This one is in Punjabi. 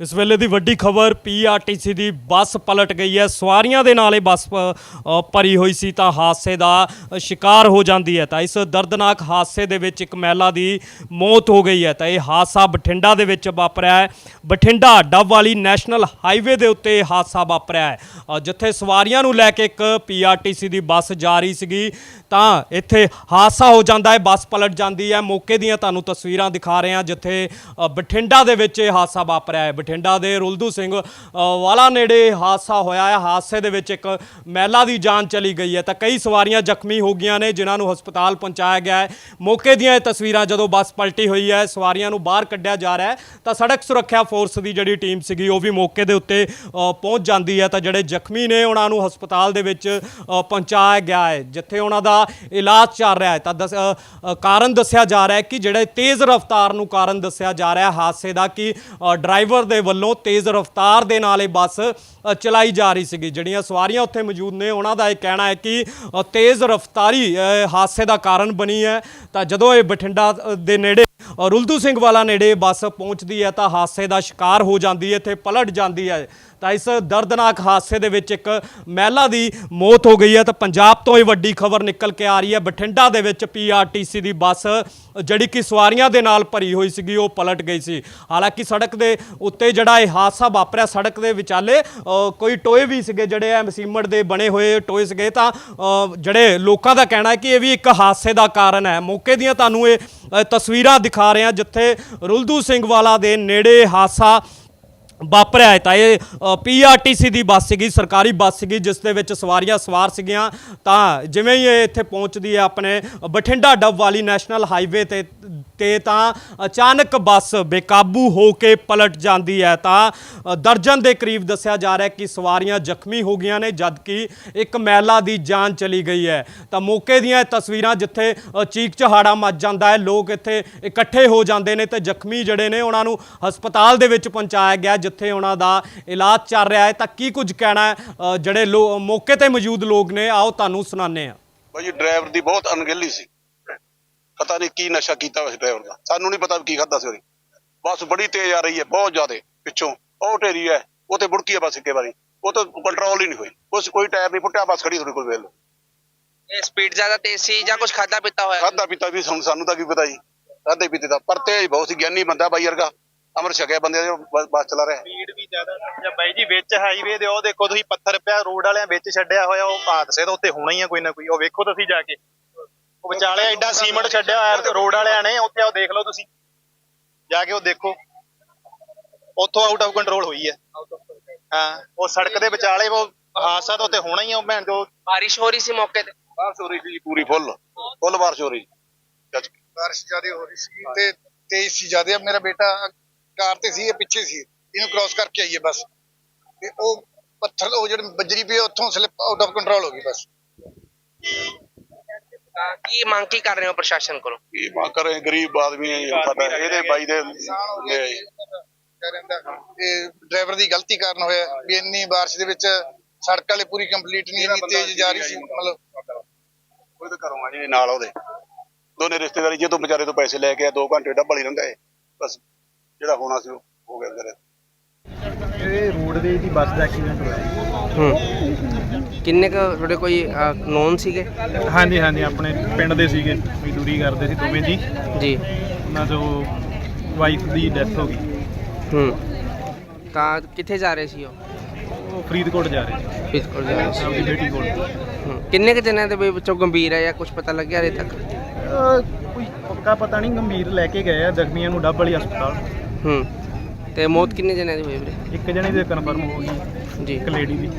ਇਸ ਵੇਲੇ ਦੀ ਵੱਡੀ ਖਬਰ ਪੀਆਰਟੀਸੀ ਦੀ ਬੱਸ ਪਲਟ ਗਈ ਹੈ। ਸਵਾਰੀਆਂ ਦੇ ਨਾਲ ਇਹ ਬੱਸ ਪ- ਅ, ਭਰੀ ਹੋਈ ਸੀ ਤਾਂ ਹਾਦਸੇ ਦਾ ਸ਼ਿਕਾਰ ਹੋ ਜਾਂਦੀ ਹੈ। ਤਾਂ ਇਸ ਦਰਦਨਾਕ ਹਾਦਸੇ ਦੇ ਵਿੱਚ ਇੱਕ ਮਹਿਲਾ ਦੀ ਮੌਤ ਹੋ ਗਈ ਹੈ। ਤਾਂ ਇਹ ਹਾਦਸਾ ਬਠਿੰਡਾ ਦੇ ਵਿੱਚ ਵਾਪਰਿਆ ਹੈ। ਬਠਿੰਡਾ ਡੱਬ ਵਾਲੀ ਨੈਸ਼ਨਲ ਹਾਈਵੇ ਦੇ ਉੱਤੇ ਇਹ ਹਾਦਸਾ ਵਾਪਰਿਆ ਹੈ। ਅ, ਜਿੱਥੇ ਸਵਾਰੀਆਂ ਨੂੰ ਲੈ ਕੇ ਇੱਕ ਪੀਆਰਟੀਸੀ ਦੀ ਬੱਸ ਜਾ ਰਹੀ ਸੀਗੀ। ਤਾਂ ਇੱਥੇ ਹਾਦਸਾ ਹੋ ਜਾਂਦਾ ਹੈ। ਬੱਸ ਪਲਟ ਜਾਂਦੀ ਹੈ। ਮੌਕੇ ਦੀਆਂ ਤੁਹਾਨੂੰ ਤਸਵੀਰਾਂ ਦਿਖਾ ਰਹੇ ਹਾਂ ਜਿੱਥੇ ਅ, ਬਠਿੰਡਾ ਦੇ ਵਿੱਚ ਇਹ ਹਾਦਸਾ ਵਾਪਰਿਆ ਹੈ। ਬਠਿੰਡਾ ਦੇ ਰੁਲਦੂ ਸਿੰਘ ਵਾਲਾ ਨੇੜੇ ਹਾਦਸਾ ਹੋਇਆ ਹੈ। ਹਾਦਸੇ ਦੇ ਵਿੱਚ ਇੱਕ ਮਹਿਲਾ ਦੀ ਜਾਨ ਚਲੀ ਗਈ ਹੈ। ਤਾਂ ਕਈ ਸਵਾਰੀਆਂ ਜ਼ਖਮੀ ਹੋ ਗਈਆਂ ਨੇ, ਜਿਨ੍ਹਾਂ ਨੂੰ ਹਸਪਤਾਲ ਪਹੁੰਚਾਇਆ ਗਿਆ ਹੈ। ਮੌਕੇ ਦੀਆਂ ਇਹ ਤਸਵੀਰਾਂ ਜਦੋਂ ਬੱਸ ਪਲਟੀ ਹੋਈ ਹੈ, ਸਵਾਰੀਆਂ ਨੂੰ ਬਾਹਰ ਕੱਢਿਆ ਜਾ ਰਿਹਾ ਹੈ। ਤਾਂ ਸੜਕ ਸੁਰੱਖਿਆ ਫੋਰਸ ਦੀ ਜਿਹੜੀ ਟੀਮ ਸੀਗੀ, ਉਹ ਵੀ ਮੌਕੇ ਦੇ ਉੱਤੇ ਪਹੁੰਚ ਜਾਂਦੀ ਹੈ। ਤਾਂ ਜਿਹੜੇ ਜ਼ਖਮੀ ਨੇ, ਉਹਨਾਂ ਨੂੰ ਹਸਪਤਾਲ ਦੇ ਵਿੱਚ ਪਹੁੰਚਾਇਆ ਗਿਆ ਹੈ, ਜਿੱਥੇ ਉਹਨਾਂ ਦਾ ਇਲਾਜ ਚੱਲ ਰਿਹਾ ਹੈ। ਤਾਂ ਦਸ- ਕਾਰਨ ਦੱਸਿਆ ਜਾ ਰਿਹਾ ਹੈ ਕਿ ਜਿਹੜੇ ਤੇਜ਼ ਰਫ਼ਤਾਰ ਨੂੰ ਕਾਰਨ ਦੱਸਿਆ ਜਾ ਰਿਹਾ ਹੈ, ਹਾਦਸੇ ਦਾ ਕਿ ਡਰਾਈਵਰ ਦੇ ਵੱਲੋਂ ਤੇਜ਼ ਰਫ਼ਤਾਰ ਦੇ ਨਾਲ ਇਹ ਬੱਸ ਚਲਾਈ ਜਾ ਰਹੀ ਸੀਗੀ। ਜਿਹੜੀਆਂ ਸਵਾਰੀਆਂ ਉੱਥੇ ਮੌਜੂਦ ਨੇ, ਉਹਨਾਂ ਦਾ ਇਹ ਕਹਿਣਾ ਹੈ ਕਿ ਤੇਜ਼ ਰਫ਼ਤਾਰੀ ਹਾਦਸੇ ਦਾ ਕਾਰਨ ਬਣੀ ਹੈ। ਤਾਂ ਜਦੋਂ ਇਹ ਬਠਿੰਡਾ ਦੇ ਨੇੜੇ ਅ, ਰੁਲਦੂ ਸਿੰਘ ਵਾਲਾ ਨੇੜੇ ਬੱਸ ਪਹੁੰਚਦੀ ਹੈ ਤਾਂ ਹਾਦਸੇ ਦਾ ਸ਼ਿਕਾਰ ਹੋ ਜਾਂਦੀ ਹੈ ਇੱਥੇ ਪਲਟ ਜਾਂਦੀ ਹੈ। ਤਾਂ ਇਸ ਦਰਦਨਾਕ ਹਾਦਸੇ ਦੇ ਵਿੱਚ ਇੱਕ ਮਹਿਲਾ ਦੀ ਮੌਤ ਹੋ ਗਈ ਹੈ ਤਾਂ ਪੰਜਾਬ ਤੋਂ ਇਹ ਵੱਡੀ ਖਬਰ ਨਿਕਲ ਕੇ ਆ ਰਹੀ ਹੈ। ਬਠਿੰਡਾ ਦੇ ਵਿੱਚ ਪੀਆਰਟੀਸੀ ਦੀ ਬੱਸ ਜਿਹੜੀ ਕਿ ਸਵਾਰੀਆਂ ਦੇ ਨਾਲ ਭਰੀ ਹੋਈ ਸੀਗੀ ਉਹ ਪਲਟ ਗਈ ਸੀ। ਹਾਲਾਂਕਿ ਸੜਕ ਦੇ ਉੱਤੇ ਜਿਹੜਾ ਇਹ ਹਾਦਸਾ ਵਾਪਰਿਆ ਸੜਕ ਦੇ ਵਿਚਾਲੇ ਕੋਈ ਟੋਏ ਵੀ ਸੀਗੇ ਜਿਹੜੇ ਆ ਮਸੀਮੜ ਦੇ ਬਣੇ ਹੋਏ ਟੋਏ ਸੀਗੇ ਤਾਂ ਜਿਹੜੇ ਲੋਕਾਂ ਦਾ ਕਹਿਣਾ ਹੈ ਕਿ ਇਹ ਵੀ ਇੱਕ ਹਾਦਸੇ ਦਾ ਕਾਰਨ ਹੈ। ਮੌਕੇ ਦੀਆਂ ਤੁਹਾਨੂੰ ਇਹ ਤਸਵੀਰਾਂ ਦਿਖਾ ਰਹੇ ਹਾਂ ਜਿੱਥੇ ਰੁਲਦੂ ਸਿੰਘ ਵਾਲਾ ਦੇ ਨੇੜੇ ਹਾਦਸਾ ਵਾਪਰਿਆ ਹੈ। ਤਾਂ ਇਹ ਪੀਆਰਟੀਸੀ ਦੀ ਬੱਸ ਸੀਗੀ ਸਰਕਾਰੀ ਬੱਸ ਸੀਗੀ ਜਿਸ ਦੇ ਵਿੱਚ ਸਵਾਰੀਆਂ ਸਵਾਰ ਸੀਗੀਆਂ। ਤਾਂ ਜਿਵੇਂ ਹੀ ਇਹ ਇੱਥੇ ਪਹੁੰਚਦੀ ਹੈ ਆਪਣੇ ਬਠਿੰਡਾ ਡੱਬ ਵਾਲੀ ਨੈਸ਼ਨਲ ਹਾਈਵੇ ਤੇ ਤੇ ਤਾਂ ਅਚਾਨਕ ਬੱਸ ਬੇਕਾਬੂ ਹੋ ਕੇ ਪਲਟ ਜਾਂਦੀ ਹੈ। ਤਾਂ ਦਰਜਨ ਦੇ ਕਰੀਬ ਦੱਸਿਆ ਜਾ ਰਿਹਾ ਕਿ ਸਵਾਰੀਆਂ ਜ਼ਖਮੀ ਹੋ ਗਈਆਂ ਨੇ ਜਦਕਿ ਇੱਕ ਮਹਿਲਾ ਦੀ ਜਾਨ ਚਲੀ ਗਈ ਹੈ। ਤਾਂ ਮੌਕੇ ਦੀਆਂ ਇਹ ਤਸਵੀਰਾਂ ਜਿੱਥੇ ਅ, ਚੀਕ ਚਹਾੜਾ ਮਚ ਜਾਂਦਾ ਹੈ ਲੋਕ ਇੱਥੇ ਇਕੱਠੇ ਹੋ ਜਾਂਦੇ ਨੇ ਤੇ ਜ਼ਖਮੀ ਜਿਹੜੇ ਨੇ ਉਹਨਾਂ ਨੂੰ ਹਸਪਤਾਲ ਦੇ ਵਿੱਚ ਪਹੁੰਚਾਇਆ ਗਿਆ ਜਿੱਥੇ ਉਹਨਾਂ ਦਾ ਇਲਾਜ ਚੱਲ ਰਿਹਾ ਹੈ ਤਾਂ ਕੀ ਕੁਝ ਕਹਿਣਾ ਹੈ? ਜਿਹੜੇ ਲੋ- ਮੌਕੇ ਤੇ ਮੌਜੂਦ ਲੋਕ ਨੇ ਆਓ ਤੁਹਾਨੂੰ ਸੁਣਾਉਂਦੇ ਹਾਂ। ਭਾਜੀ ਡਰਾਈਵਰ ਦੀ ਬਹੁਤ ਅਣਗਹਿਲੀ ਸੀ। ਪਤਾ ਨਹੀਂ ਕੀ ਨਸ਼ਾ ਕੀਤਾ ਉਸ ਡਰਾਈਵਰ ਦਾ। ਸਾਨੂੰ ਨਹੀਂ ਪਤਾ ਕੀ ਖਾਦਾ ਸੀ ਉਹਨੇ। ਬੱਸ ਬੜੀ ਤੇਜ਼ ਆ ਰਹੀ ਹੈ ਬਹੁਤ ਜ਼ਿਆਦਾ ਪਿੱਛੋਂ। ਉਹ ਢੇਰੀ ਹੈ ਉਹ ਤੇ ਬੁੜਕੀ ਹੈ ਬੱਸ ਇੱਕੇ ਵਾਰੀ। ਉਹ ਤਾਂ ਕੰਟਰੋਲ ਹੀ ਨਹੀਂ ਹੋਈ। ਉਸ ਕੋਈ ਟਾਇਰ ਨਹੀਂ ਫੁੱਟਿਆ ਬੱਸ ਖੜੀ ਤੁਹਾਡੇ ਕੋਲ ਵੇਲ ਇਹ ਸਪੀਡ ਜ਼ਿਆਦਾ ਤੇਜ਼ ਸੀ ਜਾਂ ਕੁਝ ਖਾਦਾ ਪੀਤਾ ਹੋਇਆ? ਖਾਦਾ ਪੀਤਾ ਵੀ ਸਾਨੂੰ ਸਾਨੂੰ ਤਾਂ ਕੀ ਪਤਾ ਜੀ। ਖਾਦੇ ਪੀਤੇ ਦਾ ਪਰ ਤੇਜ਼ ਬਹੁਤ ਸੀ ਗਿਆਨੀ ਬੰਦਾ ਬਾਈ ਵਰਗਾ। ਅਮਰ ਛਕਿਆ ਬੰਦੇ ਦੇ ਬੱਸ ਬੱਸ ਚਲਾ ਰਿਹਾ। ਸਪੀਡ ਵੀ ਜ਼ਿਆਦਾ ਜਾਂ ਬਾਈ ਜੀ ਵਿੱਚ ਹਾਈਵੇ ਦੇ ਉਹ ਦੇਖੋ ਤੁਸੀਂ ਪੱਥਰ ਪਿਆ ਰੋਡ ਵਾਲਿਆਂ ਵਿੱਚ ਛੱਡਿਆ ਹੋਇਆ ਉਹ ਹਾਦਸੇ ਤਾਂ ਉੱਤੇ ਹੋਣਾ ਹੀ ਆ ਕੋਈ ਨਾ ਕੋਈ। ਉਹ ਵੇਖੋ ਤੁਸੀਂ ਜਾ ਕੇ। ਉਹ ਵਿਚਾਲੇ ਐਡਾ ਸੀਮੈਂਟ ਛੱਡਿਆ ਹੋਇਆ ਰੋਡ ਵਾਲਿਆਂ ਨੇ ਉੱਥੇ ਉਹ ਦੇਖ ਲਓ ਤੁਸੀਂ। ਜਾ ਕੇ ਉਹ ਦੇਖੋ। ਉੱਥੋਂ ਆਊਟ ਆਫ ਕੰਟਰੋਲ ਹੋਈ ਹੈ ਹਾਂ ਉਹ ਸੜਕ ਦੇ ਵਿਚਾਲੇ ਉਹ ਹਾਦਸਾ ਤਾਂ ਉੱਤੇ ਹੋਣਾ ਹੀ ਆ ਉਹ ਭੈਣ ਜੋ। ਬਾਰਿਸ਼ ਹੋ ਰਹੀ ਸੀ ਮੌਕੇ ਤੇ। ਬਾਰਿਸ਼ ਹੋ ਰਹੀ ਸੀ ਪੂਰੀ ਫੁੱਲ। ਫੁੱਲ ਬਾਰਿਸ਼ ਹੋ ਰਹੀ ਜੱਜ ਬਾਰਿਸ਼ ਜ਼ਿਆਦਾ ਹੋ ਰਹੀ ਸੀ ਤੇ ਤੇਜ਼ ਸੀ ਜ਼ਿਆਦਾ। ਮੇਰਾ ਬੇਟਾ ਕਾਰ ਤੇ ਸੀ ਇਹ ਪਿੱਛੇ ਸੀ। ਇਹਨੂੰ ਕ੍ਰਾਸ ਕਰਕੇ ਆਈਏ ਬਸ। ਤੇ ਉਹ ਪੱਥਰ ਉਹ ਜਿਹੜੇ ਬੱਜਰੀ ਪਈ ਉੱਥੋਂ ਸਲਿੱਪ ਆਊਟ ਆਫ ਕੰਟਰੋਲ ਹੋ ਗਈ ਬਸ। ਕੀ ਮੰਗ ਕੀ ਕਰ ਰਹੇ ਹੋ ਪ੍ਰਸ਼ਾਸਨ ਕੋਲੋਂ? ਕੀ ਮਾ ਕਰੇ ਗਰੀਬ ਆਦਮੀ ਹੈ ਜੀ, ਸਾਡਾ ਇਹਦੇ ਬਾਈ ਦੇ ਲੈ ਆਈ। ਇਹ ਡਰਾਈਵਰ ਦੀ ਗਲਤੀ ਕਾਰਨ ਹੋਇਆ ਵੀ ਇੰਨੀ ਬਾਰਿਸ਼ ਦੇ ਵਿੱਚ ਸੜਕ ਵਾਲੇ ਪੂਰੀ ਕੰਪਲੀਟ ਨਹੀਂ ਇੰਨੀ ਤੇਜ਼ ਜਾ ਰਹੀ ਸੀ ਮਤਲਬ ਉਹ ਤਾਂ ਘਰੋਂ ਆ ਜੀ ਨਾਲ ਉਹਦੇ। ਦੋਨੇ ਰਿਸ਼ਤੇਦਾਰੀ ਜੇ ਤੋਂ ਵਿਚਾਰੇ ਤੋਂ ਪੈਸੇ ਲੈ ਕੇ ਆ 2 ਘੰਟੇ ਡੱਬਲ ਹੀ ਰਹਿੰਦਾ ਏ ਬਸ ਹੋਣਾ ਸੀ ਉਹ ਹੋ ਗਿਆ ਵਿਚਾਰੇ ਇਹ ਰੋਡਵੇਜ ਦੀ ਬੱਸ ਦਾ ਐਕਸੀਡੈਂਟ ਹੋਇਆ ਜੀ। ਹੂੰ। ਕਿੰਨੇ ਕ ਤੁਹਾਡੇ ਕੋਈ ਨੋਨ ਸੀਗੇ? ਹਾਂਜੀ ਹਾਂਜੀ ਆਪਣੇ ਪਿੰਡ ਦੇ ਸੀਗੇ। ਮਜ਼ਦੂਰੀ ਕਰਦੇ ਸੀ ਦੋਵੇਂ ਜੀ। ਜੀ। ਉਹਨਾਂ ਤੋਂ ਵਾਈਫ ਦੀ ਡੈਥ ਹੋ ਗਈ। ਹੂੰ। ਤਾਂ ਕਿੱਥੇ ਜਾ ਰਹੇ ਸੀ ਉਹ? ਉਹ ਫਰੀਦਕੋਟ ਜਾ ਰਹੇ ਸੀ। ਬਿਲਕੁਲ ਜਾ ਰਹੇ ਸੀ। ਆਪਣੀ ਬੇਟੀ ਕੋਲ। ਹੂੰ। ਕਿੰਨੇ ਕ ਜਣਿਆਂ ਦੇ ਵੀ ਵਿੱਚੋਂ ਗੰਭੀਰ ਹੈ ਜਾਂ ਕੁਝ ਪਤਾ ਲੱਗਿਆ ਹਲੇ ਤੱਕ? ਅਹ ਕੋਈ ਪੱਕਾ ਪਤਾ ਨਹੀਂ ਗੰਭੀਰ ਲੈ ਕੇ ਗਏ ਆ। ਜ਼ਖਮੀਆਂ ਨੂੰ ਡੱਬ ਵਾਲੀ ਹਸਪਤਾਲ। ਹੂੰ। ਤੇ ਮੌਤ ਕਿੰਨੇ ਜਣਿਆਂ ਦੀ ਹੋਈ ਵੀਰੇ? ਇੱਕ ਜਣੇ ਦੀ ਕਨਫਰਮ ਹੋ ਗਈ। ਜੀ। ਇੱਕ ਲੇਡੀ ਦੀ।